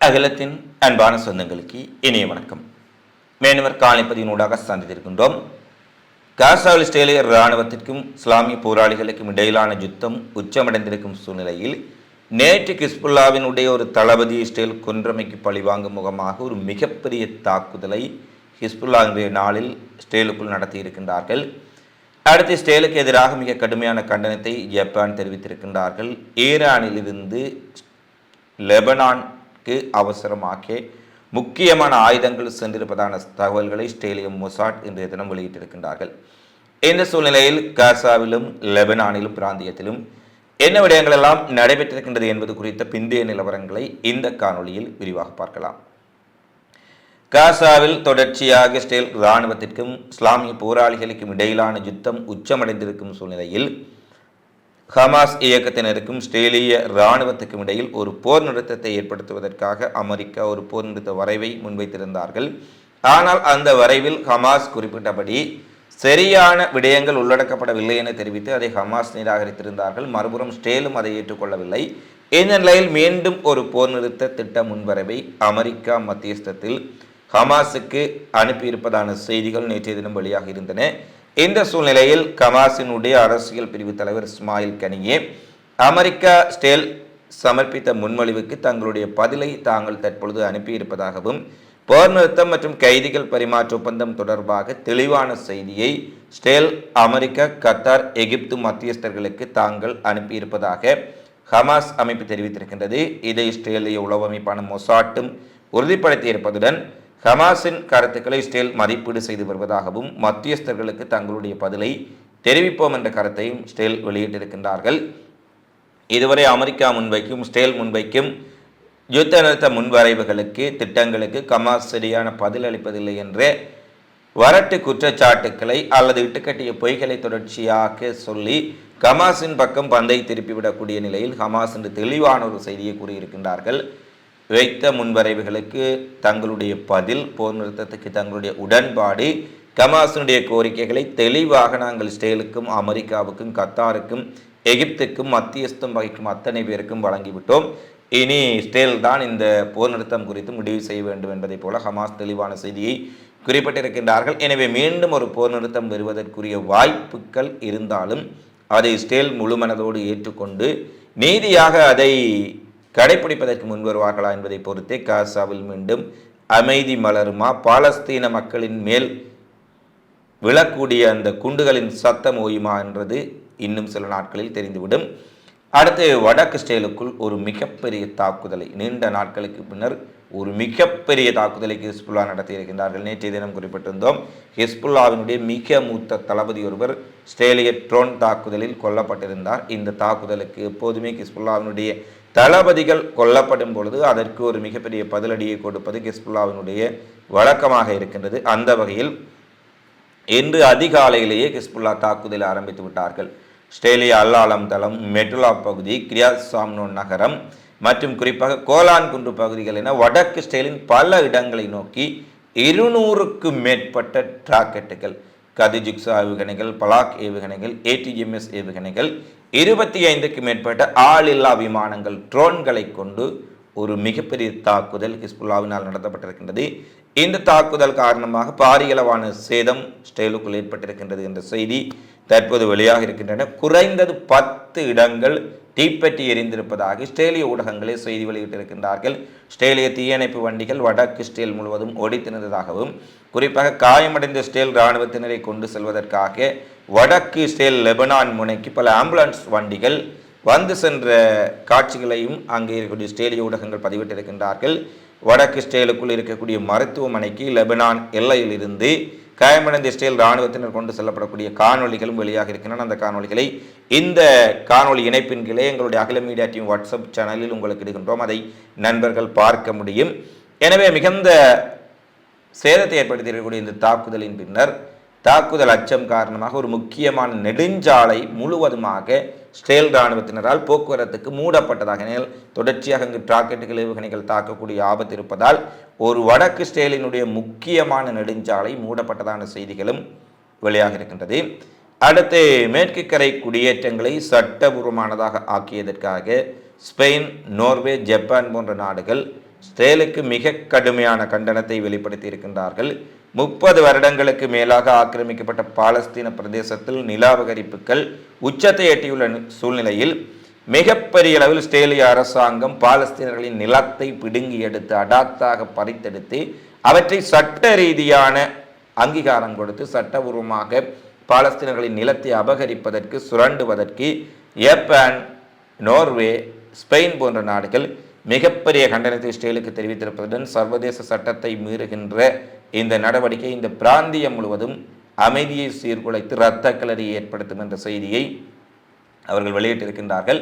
அகிலத்தின் அன்பான சொந்தங்களுக்கு இனிய வணக்கம். மேனவர் காலைப்பதியினூடாக சந்தித்திருக்கின்றோம் காசாவில் இஸ்ரேலிய இராணுவத்திற்கும் இஸ்லாமிய போராளிகளுக்கும் இடையிலான யுத்தம் உச்சமடைந்திருக்கும் சூழ்நிலையில் நேற்று ஹிஸ்புல்லாவினுடைய ஒரு தளபதி இஸ்ரேல் கொன்றமைக்கு பழிவாங்கும் முகமாக ஒரு மிகப்பெரிய தாக்குதலை ஹிஸ்புல்லாவினுடைய நாளில் இஸ்ரேலுக்குள் நடத்தியிருக்கின்றார்கள். அடுத்து இஸ்ரேலுக்கு எதிராக மிக கடுமையான கண்டனத்தை ஜப்பான் தெரிவித்திருக்கின்றார்கள். ஈரானிலிருந்து லெபனான் லெபனானுக்கு அவசரமாக முக்கியமான ஆயுதங்கள் சென்றிருப்பதான தகவல்களை ஸ்டேலியம் மொசாட் இன்றைய தினம் வெளியிட்டிருக்கின்றார்கள். இந்த சூழ்நிலையில் காசாவிலும் லெபனானிலும் பிராந்தியத்திலும் என்ன விடயங்கள் எல்லாம் நடைபெற்றிருக்கின்றது என்பது குறித்த பிந்தைய நிலவரங்களை இந்த காணொளியில் விரிவாக பார்க்கலாம். காசாவில் தொடர்ச்சியாக இஸ்ரேல் இராணுவத்திற்கும் இஸ்லாமிய போராளிகளுக்கும் இடையிலான யுத்தம் உச்சமடைந்திருக்கும் சூழ்நிலையில் ஹமாஸ் இயக்கத்தினருக்கும் இஸ்ரேலிய இராணுவத்துக்கும் இடையில் ஒரு போர் நிறுத்தத்தை ஏற்படுத்துவதற்காக அமெரிக்கா ஒரு போர் நிறுத்த வரைவை முன்வைத்திருந்தார்கள். ஆனால் அந்த வரைவில் ஹமாஸ் குறிப்பிட்டபடி சரியான விடயங்கள் உள்ளடக்கப்படவில்லை என தெரிவித்து அதை ஹமாஸ் நிராகரித்திருந்தார்கள். மறுபுறம் ஸ்டேலும் அதை ஏற்றுக்கொள்ளவில்லை. இந்த நிலையில் மீண்டும் ஒரு போர் நிறுத்த திட்ட முன்வரவை அமெரிக்கா மத்தியஸ்தத்தில் ஹமாஸுக்கு அனுப்பியிருப்பதான செய்திகள் நேற்றைய தினம் வெளியாக இருந்தன. இந்த சூழ்நிலையில் கமாசினுடைய அரசியல் பிரிவு தலைவர் இஸ்மாயில் கனியே அமெரிக்கா ஸ்டேல் சமர்ப்பித்த முன்மொழிவுக்கு தங்களுடைய பதிலை தாங்கள் தற்பொழுது அனுப்பியிருப்பதாகவும் போர் நிறுத்தம் மற்றும் கைதிகள் பரிமாற்ற ஒப்பந்தம் தொடர்பாக தெளிவான செய்தியை ஸ்டேல் அமெரிக்கா கத்தார் எகிப்து மத்தியஸ்தர்களுக்கு தாங்கள் அனுப்பியிருப்பதாக ஹமாஸ் அமைப்பு தெரிவித்திருக்கின்றது. இதை இஸ்ரேலிய உளவு அமைப்பான மொசாட்டும் உறுதிப்படுத்தியிருப்பதுடன் ஹமாஸின் கருத்துக்களை இஸ்ரேல் மதிப்பீடு செய்து வருவதாகவும் மத்தியஸ்தர்களுக்கு தங்களுடைய பதிலை தெரிவிப்போம் என்ற கருத்தையும் ஸ்டேல் வெளியிட்டிருக்கின்றார்கள். இதுவரை அமெரிக்கா முன்வைக்கும் ஸ்டேல் முன்வைக்கும் யுத்த நிறுத்த முன்வரைவுகளுக்கு திட்டங்களுக்கு கமாஸ் சரியான பதில் அளிப்பதில்லை என்று வரட்டு குற்றச்சாட்டுக்களை அல்லது இட்டுக்கட்டிய பொய்களை தொடர்ச்சியாக சொல்லி ஹமாஸின் பக்கம் பந்தை திருப்பிவிடக்கூடிய நிலையில் ஹமாஸ் என்று தெளிவான ஒரு செய்தியை கூறியிருக்கின்றார்கள். வைத்த முன்வரைவுகளுக்கு தங்களுடைய பதில் போர் நிறுத்தத்துக்கு தங்களுடைய உடன்பாடு கமாஸினுடைய கோரிக்கைகளை தெளிவாக நாங்கள் இஸ்ரேலுக்கும் அமெரிக்காவுக்கும் கத்தாருக்கும் எகிப்துக்கும் மத்தியஸ்தம் வகிக்கும் அத்தனை பேருக்கும் வழங்கிவிட்டோம். இனி இஸ்ரேல் தான் இந்த போர் நிறுத்தம் குறித்து முடிவு செய்ய வேண்டும் என்பதைப் போல ஹமாஸ் தெளிவான செய்தியை குறிப்பிட்டிருக்கின்றார்கள். எனவே மீண்டும் ஒரு போர் நிறுத்தம் வருவதற்குரிய வாய்ப்புகள் இருந்தாலும் அதை இஸ்ரேல் முழுமனதோடு ஏற்றுக்கொண்டு நீதியாக அதை கடைபிடிப்பதற்கு முன் வருவார்களா என்பதை பொறுத்தே காசாவில் மீண்டும் அமைதி மலருமா? பாலஸ்தீன மக்களின் மேல் விழக்கூடிய அந்த குண்டுகளின் சத்தம் ஓயுமா என்றது இன்னும் சில நாட்களில் தெரிந்துவிடும். அடுத்து வடக்கு ஸ்டேலுக்குள் ஒரு மிகப்பெரிய தாக்குதலை நீண்ட நாட்களுக்கு பின்னர் ஒரு மிகப்பெரிய தாக்குதலை ஹிஸ்புல்லா நடத்தியிருக்கின்றார்கள் நேற்றைய தினம் குறிப்பிட்டிருந்தோம் ஹிஸ்புல்லாவினுடைய மிக மூத்த தளபதி ஒருவர் ஸ்டேலிய ட்ரோன் தாக்குதலில் கொல்லப்பட்டிருந்தார். இந்த தாக்குதலுக்கு எப்போதுமே ஹிஸ்புல்லாவினுடைய தளபதிகள் கொல்லப்படும் பொழுது அதற்கு ஒரு மிகப்பெரிய பதிலடியை கொடுப்பது கிஸ்புல்லாவினுடைய வழக்கமாக இருக்கின்றது. அந்த வகையில் இன்று அதிகாலையிலேயே கிஸ்புல்லா தாக்குதலை ஆரம்பித்து விட்டார்கள். ஸ்டேலியா அல்லாலம் தளம் மெட்டுலா பகுதி கிரியாஸ் நகரம் மற்றும் குறிப்பாக கோலான் குன்று பகுதிகள் என வடக்கு ஸ்டைலின் பல இடங்களை நோக்கி இருநூறுக்கும் மேற்பட்ட ராக்கெட்டுகள் கதிஜுக்ஸா ஏவுகணைகள் பலாக் ஏவுகணைகள் ஏடிஎம்எஸ் ஏவுகணைகள் இருபத்தி ஐந்துக்கு மேற்பட்ட ஆளில்லா விமானங்கள் ட்ரோன்களை கொண்டு ஒரு மிகப்பெரிய தாக்குதல் ஹிஸ்புல்லாவினால் நடத்தப்பட்டிருக்கின்றது. இந்த தாக்குதல் காரணமாக பாரியளவான சேதம் ஸ்டெயிலுக்குள் ஏற்பட்டிருக்கின்றது என்ற செய்தி தற்போது வெளியாக இருக்கின்றன. குறைந்தது பத்து இடங்கள் தீப்பெட்டி எரிந்திருப்பதாக இஸ்ரேலிய ஊடகங்களே செய்தி வெளியிட்டிருக்கின்றார்கள். இஸ்ரேலிய தீயணைப்பு வண்டிகள் வடக்கு ஸ்டேல் முழுவதும் ஓடித்து குறிப்பாக காயமடைந்த ஸ்டேல் இராணுவத்தினரை கொண்டு செல்வதற்காக வடக்கு ஸ்டேல் லெபனான் முனைக்கு பல ஆம்புலன்ஸ் வண்டிகள் வந்து சென்ற காட்சிகளையும் அங்கே இருக்கக்கூடிய ஸ்டேலிய ஊடகங்கள் பதிவிட்டிருக்கின்றார்கள். வடக்கு இஸ்ரேலுக்குள் இருக்கக்கூடிய மருத்துவமனைக்கு லெபனான் எல்லையில் இருந்து காயமடைந்த இஸ்ரேல் இராணுவத்தினர் கொண்டு செல்லப்படக்கூடிய காணொலிகளும் வெளியாக இருக்கின்றன. அந்த காணொலிகளை இந்த காணொலி இணைப்பின் கீழே எங்களுடைய அகில மீடியா டீம் வாட்ஸ்அப் சேனலில் உங்களுக்கு இடுகின்றோம். அதை நண்பர்கள் பார்க்க முடியும். எனவே மிகுந்த சேதத்தை ஏற்படுத்தியிருக்கக்கூடிய இந்த தாக்குதலின் பின்னர் தாக்குதல் அச்சம் காரணமாக ஒரு முக்கியமான நெடுஞ்சாலை முழுவதுமாக ஸ்டேல் இராணுவத்தினரால் போக்குவரத்துக்கு மூடப்பட்டதாக ஏனெனில் தொடர்ச்சியாக இங்கு ராக்கெட்டுகள் ஏவுகணைகள் தாக்கக்கூடிய ஆபத்து இருப்பதால் ஒரு வடக்கு ஸ்டேலினுடைய முக்கியமான நெடுஞ்சாலை மூடப்பட்டதான செய்திகளும் வெளியாக இருக்கின்றது. அடுத்து மேற்கு கரை குடியேற்றங்களை சட்டபூர்வமானதாக ஆக்கியதற்காக ஸ்பெயின் நோர்வே ஜப்பான் போன்ற நாடுகள் ஸ்டேலுக்கு மிக கடுமையான கண்டனத்தை வெளிப்படுத்தி இருக்கின்றார்கள். முப்பது வருடங்களுக்கு மேலாக ஆக்கிரமிக்கப்பட்ட பாலஸ்தீன பிரதேசத்தில் நிலாபகரிப்புகள் உச்சத்தை எட்டியுள்ள சூழ்நிலையில் மிகப்பெரிய அளவில் ஸ்டேலிய அரசாங்கம் பாலஸ்தீனர்களின் நிலத்தை பிடுங்கி எடுத்து அடாத்தாக பறித்தெடுத்து அவற்றை சட்ட ரீதியான அங்கீகாரம் கொடுத்து சட்டபூர்வமாக பாலஸ்தீனர்களின் நிலத்தை அபகரிப்பதற்கு சுரண்டுவதற்கு ஜப்பான் நோர்வே ஸ்பெயின் போன்ற நாடுகள் மிகப்பெரிய கண்டனத்தை இஸ்ரேலுக்கு தெரிவித்திருப்பதுடன் சர்வதேச சட்டத்தை மீறுகின்ற இந்த நடவடிக்கை இந்த பிராந்தியம் முழுவதும் அமைதியை சீர்குலைத்து இரத்த கிளறியை ஏற்படுத்தும் என்ற செய்தியை அவர்கள் வெளியிட்டிருக்கின்றார்கள்.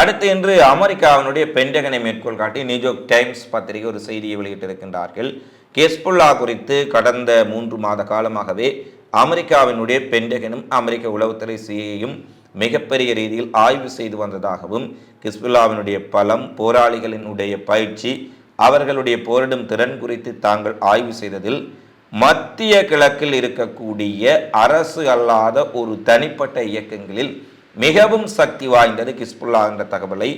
அடுத்து இன்று அமெரிக்காவினுடைய பென்டகனை மேற்கோள் காட்டி நியூயோர்க் டைம்ஸ் பத்திரிகை ஒரு செய்தியை வெளியிட்டிருக்கின்றார்கள். கெஸ்புல்லா குறித்து கடந்த மூன்று மாத காலமாகவே அமெரிக்காவினுடைய பென்டகனும் அமெரிக்க உளவுத்துறை சிஐயும் மிகப்பெரிய ரீதியில் ஆய்வு செய்து வந்ததாகவும் கிஸ்புல்லாவினுடைய பலம் போராளிகளினுடைய பயிற்சி அவர்களுடைய போரிடும் திறன் குறித்து தாங்கள் ஆய்வு செய்ததில் மத்திய கிழக்கில் இருக்கக்கூடிய அரசு அல்லாத ஒரு தனிப்பட்ட இயக்கங்களில் மிகவும் சக்தி வாய்ந்தது கிஸ்புல்லா என்ற தகவலை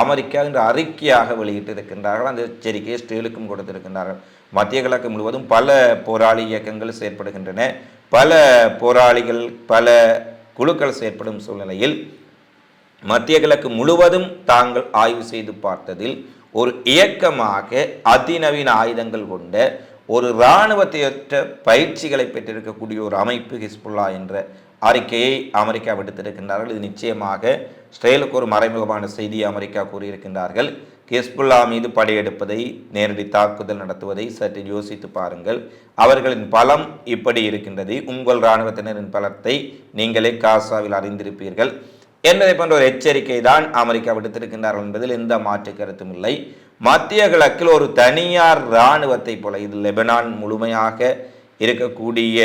அமெரிக்கா என்ற அறிக்கையாக வெளியிட்டிருக்கின்றார்கள். அந்த எச்சரிக்கையை ஸ்டேலுக்கும் கொடுத்திருக்கின்றார்கள். மத்திய கிழக்கு முழுவதும் பல போராளி இயக்கங்கள் செயற்படுகின்றன. பல போராளிகள் பல குழுக்கள் செயற்படும் சூழ்நிலையில் மத்திய கிழக்கு முழுவதும் தாங்கள் ஆய்வு செய்து பார்த்ததில் ஒரு இயக்கமாக அதிநவீன ஆயுதங்கள் கொண்ட ஒரு இராணுவத்தையற்ற பயிற்சிகளை பெற்றிருக்கக்கூடிய ஒரு அமைப்பு ஹிஸ்புல்லா என்ற அறிக்கையை அமெரிக்கா விடுத்திருக்கின்றார்கள். இது நிச்சயமாக இஸ்ரேலுக்கு ஒரு மறைமுகமான செய்தி அமெரிக்கா கூறியிருக்கின்றார்கள். ஹிஸ்புல்லா மீது படையெடுப்பதை நேரடி தாக்குதல் நடத்துவதை சற்று யோசித்து பாருங்கள். அவர்களின் பலம் இப்படி இருக்கின்றது. உங்கள் இராணுவத்தினரின் பலத்தை நீங்களே காசாவில் அறிந்திருப்பீர்கள். என்பதை போன்ற ஒரு எச்சரிக்கை தான் அமெரிக்கா விடுத்திருக்கின்றார்கள் என்பதில் எந்த மாற்று கருத்தும் இல்லை. மத்திய கிழக்கில் ஒரு தனியார் இராணுவத்தை போல இது லெபனான் முழுமையாக இருக்கக்கூடிய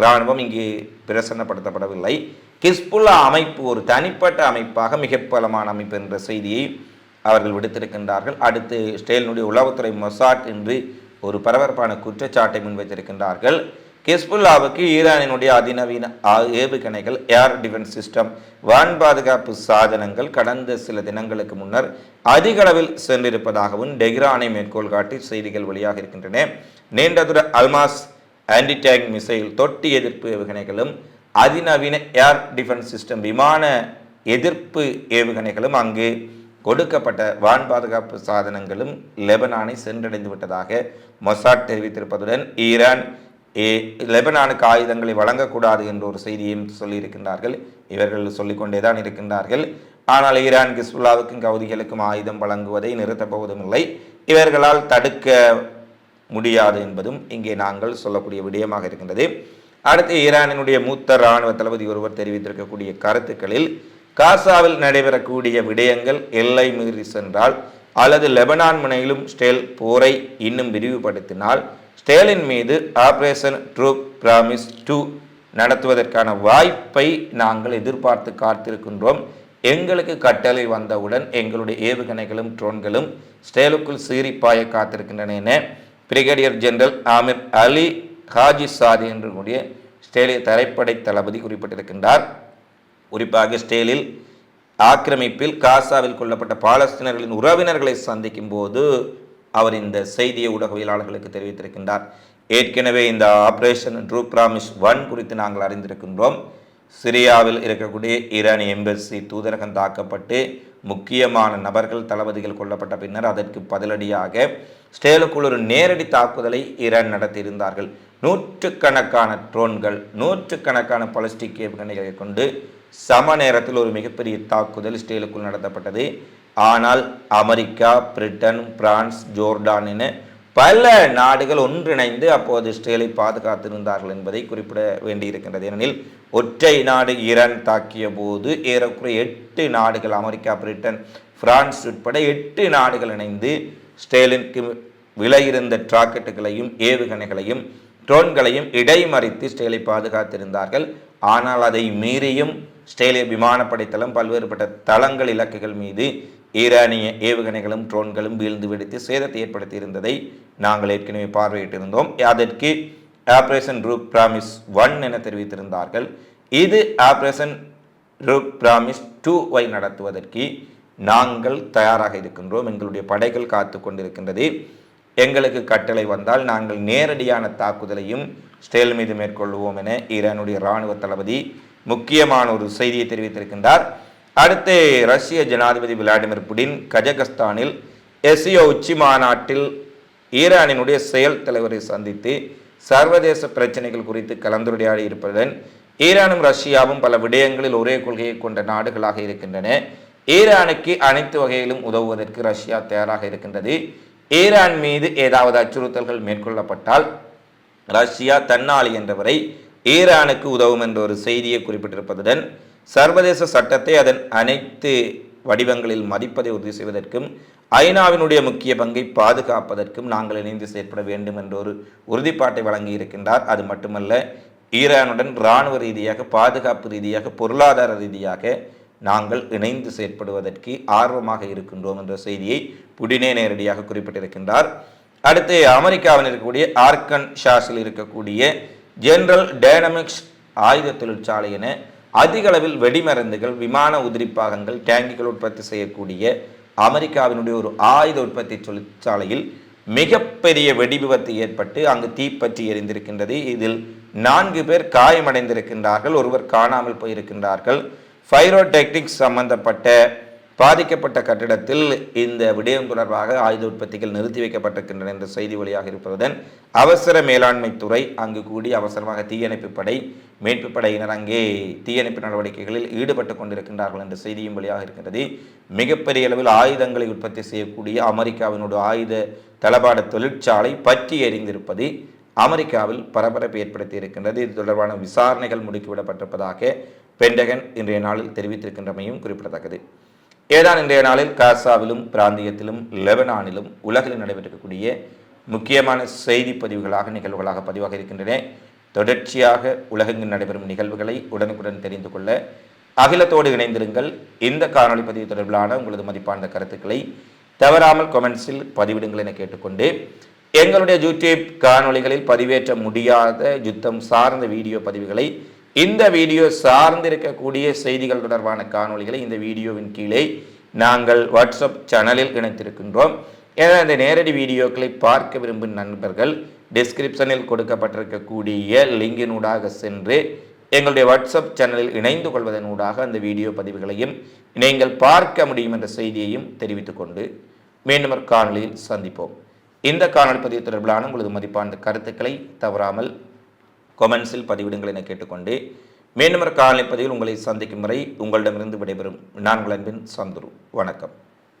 இராணுவம் இங்கு பிரசன்னப்படுத்தப்படவில்லை. கிஸ்புல்லா அமைப்பு ஒரு தனிப்பட்ட அமைப்பாக மிக பலமான அமைப்பு என்ற செய்தியை அவர்கள் விடுத்திருக்கின்றார்கள். அடுத்து ஸ்டேலினுடைய உளவுத்துறை மொசாட் என்று ஒரு பரபரப்பான குற்றச்சாட்டை முன்வைத்திருக்கின்றார்கள். கிஸ்புல்லாவுக்கு ஈரானினுடைய அதிநவீன ஏவுகணைகள் ஏர் டிஃபென்ஸ் சிஸ்டம் வான் பாதுகாப்பு சாதனங்கள் கடந்த சில தினங்களுக்கு முன்னர் அதிக அளவில் சென்றிருப்பதாகவும் டெஹ்ரானை மேற்கோள் காட்டி செய்திகள் வெளியாக இருக்கின்றன. நீண்ட தூர அல்மாஸ் ஆன்டி டேங்க் மிசைல் தொட்டி எதிர்ப்பு ஏவுகணைகளும் அதிநவீன ஏர் டிஃபென்ஸ் சிஸ்டம் விமான எதிர்ப்பு ஏவுகணைகளும் அங்கு கொடுக்கப்பட்ட வான் பாதுகாப்பு சாதனங்களும் லெபனானை சென்றடைந்து விட்டதாக மொசாட் தெரிவித்திருப்பதுடன் ஈரான் ஏ- லெபனானுக்கு ஆயுதங்களை வழங்கக்கூடாது என்ற ஒரு செய்தியையும் சொல்லியிருக்கின்றார்கள். இவர்கள் சொல்லிக்கொண்டே தான் இருக்கின்றார்கள். ஆனால் ஈரான் கிஸ்புல்லாவுக்கும் கவுதிகளுக்கும் ஆயுதம் வழங்குவதை நிறுத்தப் போவதும் இல்லை இவர்களால் தடுக்க முடியாது என்பதும் இங்கே நாங்கள் சொல்லக்கூடிய விடயமாக இருக்கின்றது. அடுத்து ஈரானினுடைய மூத்த இராணுவ தளபதி ஒருவர் தெரிவித்திருக்கக்கூடிய கருத்துக்களில் காசாவில் நடைபெறக்கூடிய விடயங்கள் எல்லை மீறி சென்றால் அல்லது லெபனான் முனையிலும் ஸ்டேல் போரை இன்னும் விரிவுபடுத்தினால் ஸ்டேலின் மீது ஆபரேஷன் ட்ரூப் பிராமிஸ் டூ நடத்துவதற்கான வாய்ப்பை நாங்கள் எதிர்பார்த்து காத்திருக்கின்றோம். எங்களுக்கு கட்டளை வந்தவுடன் எங்களுடைய ஏவுகணைகளும் ட்ரோன்களும் ஸ்டேலுக்குள் சீறிப்பாய காத்திருக்கின்றன என brigadier general Amir Ali Hajizadeh என்று கூடிய ஸ்டேலிய தரைப்படை தளபதி குறிப்பிட்டிருக்கின்றார். குறிப்பாக ஸ்டேலில் ஆக்கிரமிப்பில் காசாவில் கொல்லப்பட்ட பாலஸ்தீனர்களின் உறவினர்களை சந்திக்கும் போது அவர் இந்த செய்தியை ஊடகவியலாளர்களுக்கு தெரிவித்திருக்கின்றார். ஏற்கனவே இந்த ஆபரேஷன் ட்ரூ பிராமிஸ் ஒன் குறித்து நாங்கள் அறிந்திருக்கின்றோம். சிரியாவில் இருக்கக்கூடிய ஈரானிய எம்பசி தூதரகம் தாக்கப்பட்டு முக்கியமான நபர்கள் தளபதிகள் கொல்லப்பட்ட பின்னர் அதற்கு பதிலடியாக ஸ்டேலுக்குள் ஒரு நேரடி தாக்குதலை ஈரான் நடத்தியிருந்தார்கள். நூற்றுக்கணக்கான ட்ரோன்கள் நூற்றுக்கணக்கான பலஸ்டிக் ஏவுகணைகளை கொண்டு சம நேரத்தில் ஒரு மிகப்பெரிய தாக்குதல் ஸ்டேலுக்குள் நடத்தப்பட்டது. ஆனால் அமெரிக்கா பிரிட்டன் பிரான்ஸ் ஜோர்டான் என பல நாடுகள் ஒன்றிணைந்து அப்போது இஸ்ரேலை பாதுகாத்திருந்தார்கள் என்பதை குறிப்பிட வேண்டியிருக்கின்றது. ஏனெனில் ஒற்றை நாடு ஈரான் தாக்கிய போது ஏறக்குறைய எட்டு நாடுகள் அமெரிக்கா பிரிட்டன் பிரான்ஸ் உட்பட எட்டு நாடுகள் இணைந்து ஸ்டேலினுக்கு விலையிருந்த டிராக்கெட்டுகளையும் ஏவுகணைகளையும் ட்ரோன்களையும் இடைமறித்து ஸ்டேலை பாதுகாத்திருந்தார்கள். ஆனால் அதை மீறியும் ஸ்டேலிய விமானப்படை தளம் பல்வேறுபட்ட தளங்கள் இலக்குகள் மீது ஈரானிய ஏவுகணைகளும் ட்ரோன்களும் வீழ்ந்து வெடித்து சேதத்தை ஏற்படுத்தியிருந்ததை நாங்கள் ஏற்கனவே பார்வையிட்டிருந்தோம். அதற்கு ஆப்ரேஷன் ரூப் பிராமிஸ் ஒன் என தெரிவித்திருந்தார்கள். இது ஆப்ரேஷன் ரூப் பிராமிஸ் டூ வை நடத்துவதற்கு நாங்கள் தயாராக இருக்கின்றோம். எங்களுடைய படைகள் காத்து கொண்டிருக்கின்றது. எங்களுக்கு கட்டளை வந்தால் நாங்கள் நேரடியான தாக்குதலையும் ஸ்டேல் மீது மேற்கொள்வோம் என ஈரானுடைய இராணுவ தளபதி முக்கியமான ஒரு செய்தியை தெரிவித்திருக்கின்றார். அடுத்து ரஷ்ய ஜனாதிபதி விளாடிமிர் புடின் கஜகஸ்தானில் எஸ்இஓ உச்சி மாநாட்டில் ஈரானினுடைய செயல் தலைவரை சந்தித்து சர்வதேச பிரச்சனைகள் குறித்து கலந்துரையாடி இருப்பதுடன் ஈரானும் ரஷ்யாவும் பல விடயங்களில் ஒரே கொள்கையை கொண்ட நாடுகளாக இருக்கின்றன. ஈரானுக்கு அனைத்து வகையிலும் உதவுவதற்கு ரஷ்யா தயாராக இருக்கின்றது. ஈரான் மீது ஏதாவது அச்சுறுத்தல்கள் மேற்கொள்ளப்பட்டால் ரஷ்யா தன்னாளி என்றவரை ஈரானுக்கு உதவும் என்ற ஒரு செய்தியை குறிப்பிட்டிருப்பதுடன் சர்வதேச சட்டத்தை அதன் அனைத்து வடிவங்களில் மதிப்பதை உறுதி செய்வதற்கும் ஐநாவினுடைய முக்கிய பங்கை பாதுகாப்பதற்கும் நாங்கள் இணைந்து செயற்பட வேண்டும் என்ற ஒரு உறுதிப்பாட்டை வழங்கி இருக்கின்றார் அது மட்டுமல்ல ஈரானுடன் இராணுவ ரீதியாக பாதுகாப்பு ரீதியாக பொருளாதார ரீதியாக நாங்கள் இணைந்து செயற்படுவதற்கு ஆர்வமாக இருக்கின்றோம் என்ற செய்தியை புடினே நேரடியாக குறிப்பிட்டிருக்கின்றார். அடுத்து அமெரிக்காவில் இருக்கக்கூடிய ஆர்கன் ஷாஸில் இருக்கக்கூடிய ஜெனரல் டைனமிக்ஸ் ஆயுத தொழிற்சாலை என அதிக அளவில் வெடிமருந்துகள் விமான உதிரி பாகங்கள் டேங்கிகள் உற்பத்தி செய்யக்கூடிய அமெரிக்காவினுடைய ஒரு ஆயுத உற்பத்தி தொழிற்சாலையில் மிகப்பெரிய வெடி விபத்து ஏற்பட்டு அங்கு தீப்பற்றி எரிந்திருக்கின்றது. இதில் நான்கு பேர் காயமடைந்திருக்கின்றார்கள் ஒருவர் காணாமல் போயிருக்கின்றார்கள். ஃபைரோடெக்னிக்ஸ் சம்பந்தப்பட்ட பாதிக்கப்பட்ட கட்டிடத்தில் இந்த விடயம் தொடர்பாக ஆயுத உற்பத்திகள் நிறுத்தி வைக்கப்பட்டிருக்கின்றன என்ற செய்தி வழியாக இருப்பதுடன் அவசர மேலாண்மை துறை அங்கு கூடி அவசரமாக தீயணைப்பு படை மீட்பு படையினர் அங்கே தீயணைப்பு நடவடிக்கைகளில் ஈடுபட்டு கொண்டிருக்கின்றார்கள் என்ற செய்தியும் வழியாக இருக்கின்றது. மிகப்பெரிய அளவில் ஆயுதங்களை உற்பத்தி செய்யக்கூடிய அமெரிக்காவினோட ஆயுத தளபாட தொழிற்சாலை பற்றி எறிந்திருப்பது அமெரிக்காவில் பரபரப்பு ஏற்படுத்தி இருக்கின்றது. இது தொடர்பான விசாரணைகள் முடுக்கிவிடப்பட்டிருப்பதாக பென்டகன் இன்றைய நாளில் தெரிவித்திருக்கின்றமையும் குறிப்பிடத்தக்கது. ஏதான் இன்றைய நாளில் காசாவிலும் பிராந்தியத்திலும் லெபனானிலும் உலகில் நடைபெற்றிருக்கக்கூடிய முக்கியமான செய்தி பதிவுகளாக நிகழ்வுகளாக பதிவாக இருக்கின்றன. தொடர்ச்சியாக உலகெங்கு நடைபெறும் நிகழ்வுகளை உடனுக்குடன் தெரிந்து கொள்ள அகிலத்தோடு இணைந்திருங்கள். இந்த காணொளி பதிவு தொடர்பிலான உங்களது மதிப்பான கருத்துக்களை தவறாமல் கொமெண்ட்ஸில் பதிவிடுங்கள் என கேட்டுக்கொண்டு எங்களுடைய யூடியூப் காணொளிகளில் பதிவேற்ற முடியாத யுத்தம் சார்ந்த வீடியோ பதிவுகளை இந்த வீடியோ சார்ந்திருக்கக்கூடிய செய்திகள் தொடர்பான காணொளிகளை இந்த வீடியோவின் கீழே நாங்கள் வாட்ஸ்அப் சேனலில் இணைத்திருக்கின்றோம். எனவே அந்த நேரடி வீடியோக்களை பார்க்க விரும்பும் நண்பர்கள் டிஸ்கிரிப்ஷனில் கொடுக்கப்பட்டிருக்கக்கூடிய லிங்கினூடாக சென்று எங்களுடைய வாட்ஸ்அப் சேனலில் இணைந்து கொள்வதனூடாக அந்த வீடியோ பதிவுகளையும் நீங்கள் பார்க்க முடியும் என்ற செய்தியையும் தெரிவித்துக் கொண்டு மீண்டும் ஒரு காணொலியில் சந்திப்போம். இந்த காணொலி பதிவு தொடர்பிலான உங்களது மதிப்பான கருத்துக்களை தவறாமல் கொமெண்ட்ஸில் பதிவிடுங்கள் என கேட்டுக்கொண்டு மீண்டும் ஒரு காணொலி பதிவில் உங்களை சந்திக்கும் வரை உங்களிடமிருந்து விடைபெறும். நான் அன்பின் சந்துரு. வணக்கம்.